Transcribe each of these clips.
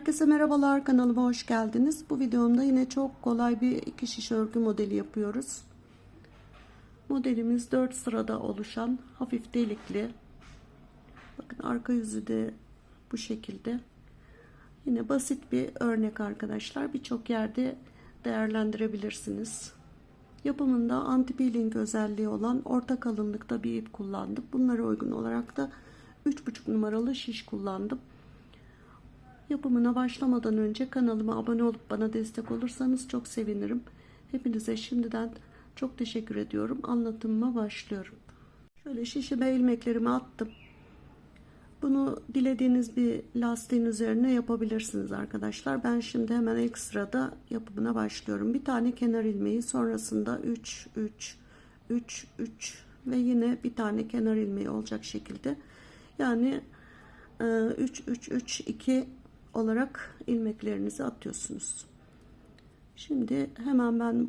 Herkese merhabalar kanalıma hoş geldiniz. Bu videomda yine çok kolay bir iki şiş örgü modeli yapıyoruz. Modelimiz 4 sırada oluşan hafif delikli. Bakın arka yüzü de bu şekilde. Yine basit bir örnek arkadaşlar. Birçok yerde değerlendirebilirsiniz. Yapımında anti peeling özelliği olan orta kalınlıkta bir ip kullandık. Bunlara uygun olarak da 3,5 numaralı şiş kullandım. Yapımına başlamadan önce kanalıma abone olup bana destek olursanız çok sevinirim. Hepinize şimdiden çok teşekkür ediyorum. Anlatımıma başlıyorum. Şöyle şişime ilmeklerimi attım. Bunu dilediğiniz bir lastiğin üzerine yapabilirsiniz arkadaşlar. Ben şimdi hemen ilk sırada yapımına başlıyorum. Bir tane kenar ilmeği sonrasında 3 3 3 3 ve yine bir tane kenar ilmeği olacak şekilde. Yani 3 3 3 2 olarak ilmeklerinizi atıyorsunuz. Şimdi hemen ben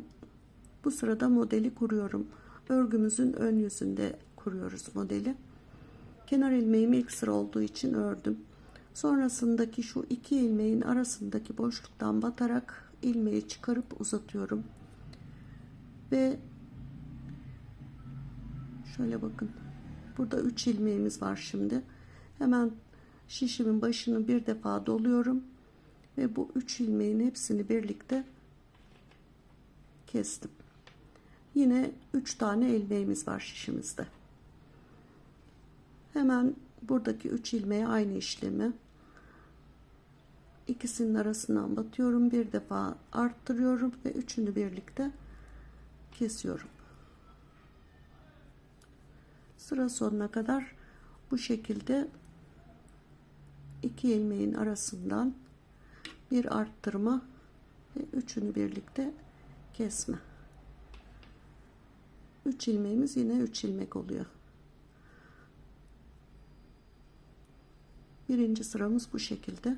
bu sırada modeli kuruyorum. Örgümüzün ön yüzünde kuruyoruz modeli. Kenar ilmeğim ilk sıra olduğu için ördüm. Sonrasındaki şu iki ilmeğin arasındaki boşluktan batarak ilmeği çıkarıp uzatıyorum. Ve şöyle bakın. Burada 3 ilmeğimiz var şimdi. Hemen şişimin başını bir defa doluyorum ve bu üç ilmeğin hepsini birlikte kestim. Yine üç tane ilmeğimiz var şişimizde. Hemen buradaki üç ilmeğe aynı işlemi ikisinin arasından batıyorum. Bir defa arttırıyorum ve üçünü birlikte kesiyorum. Sıra sonuna kadar bu şekilde iki ilmeğin arasından bir arttırma ve üçünü birlikte kesme. 3 ilmeğimiz yine 3 ilmek oluyor. Birinci sıramız bu şekilde.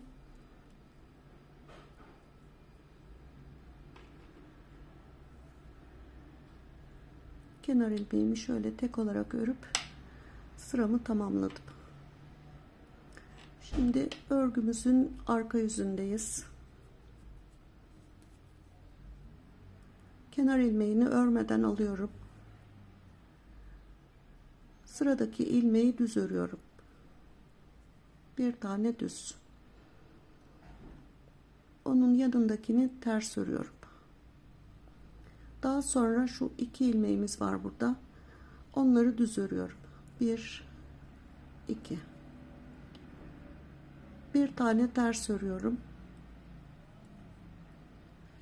Kenar ilmeğimi şöyle tek olarak örüp sıramı tamamladım. Şimdi örgümüzün arka yüzündeyiz. Kenar ilmeğini örmeden alıyorum. Sıradaki ilmeği düz örüyorum. Bir tane düz. Onun yanındakini ters örüyorum. Daha sonra şu iki ilmeğimiz var burada. Onları düz örüyorum. Bir, iki bir tane ters örüyorum.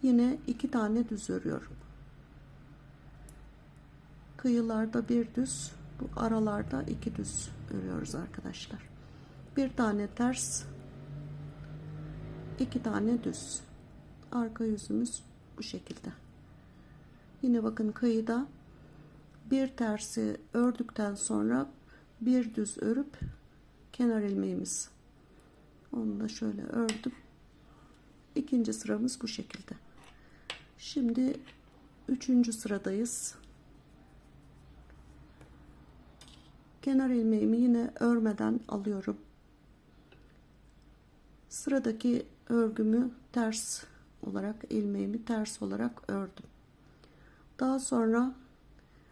Yine iki tane düz örüyorum. Kıyılarda bir düz bu aralarda iki düz örüyoruz arkadaşlar. Bir tane ters iki tane düz. Arka yüzümüz bu şekilde. Yine bakın kıyıda bir tersi ördükten sonra bir düz örüp kenar ilmeğimiz onu da şöyle ördüm. İkinci sıramız bu şekilde. Şimdi üçüncü sıradayız. Kenar ilmeğimi yine örmeden alıyorum. Sıradaki örgümü ters olarak ilmeğimi ters olarak ördüm. Daha sonra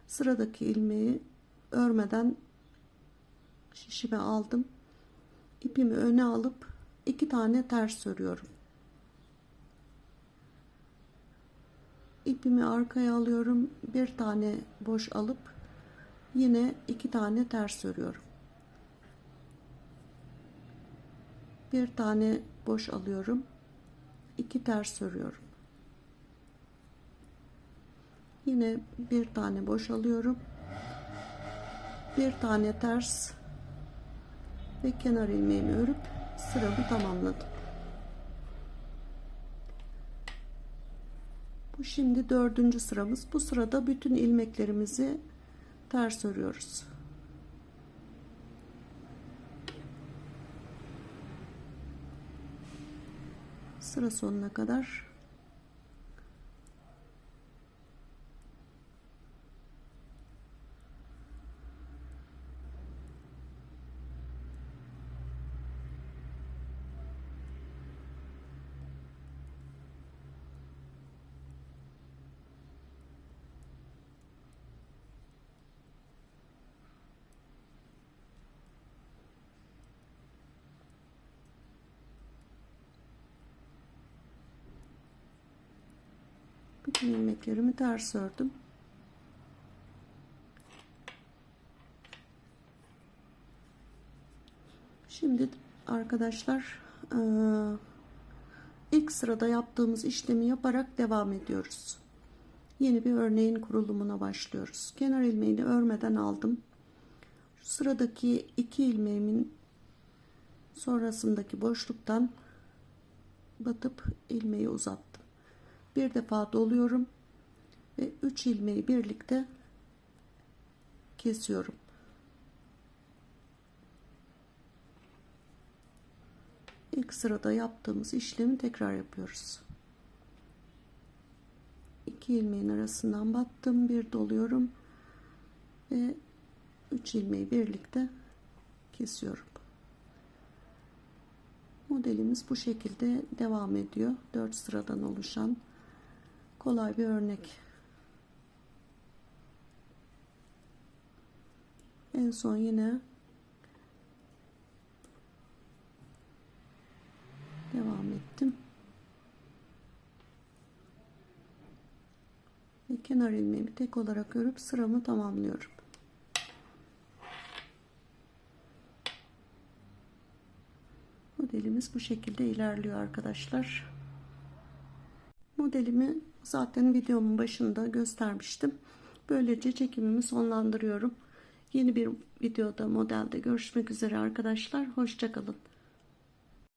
sıradaki ilmeği örmeden şişime aldım. İpimi öne alıp iki tane ters örüyorum. İpimi arkaya alıyorum. Bir tane boş alıp yine iki tane ters örüyorum. Bir tane boş alıyorum. iki ters örüyorum. Yine bir tane boş alıyorum. Bir tane ters ve kenar ilmeğimi örüp sıramı tamamladım. Bu şimdi dördüncü sıramız. Bu sırada bütün ilmeklerimizi ters örüyoruz. Sıra sonuna kadar İlmeklerimi ters ördüm. Şimdi arkadaşlar eee, ilk sırada yaptığımız işlemi yaparak devam ediyoruz. Yeni bir örneğin kurulumuna başlıyoruz. Kenar ilmeğini örmeden aldım. Şu sıradaki iki ilmeğimin sonrasındaki boşluktan batıp ilmeği uzattım. Bir defa doluyorum ve 3 ilmeği birlikte kesiyorum. İlk sırada yaptığımız işlemi tekrar yapıyoruz. 2 ilmeğin arasından battım, bir doluyorum ve 3 ilmeği birlikte kesiyorum. Modelimiz bu şekilde devam ediyor. 4 sıradan oluşan kolay bir örnek. En son yine devam ettim. Ve kenar ilmeğimi tek olarak örüp sıramı tamamlıyorum. Modelimiz bu şekilde ilerliyor arkadaşlar. Modelimi zaten videomun başında göstermiştim. Böylece çekimimi sonlandırıyorum. Yeni bir videoda modelde görüşmek üzere arkadaşlar. Hoşçakalın.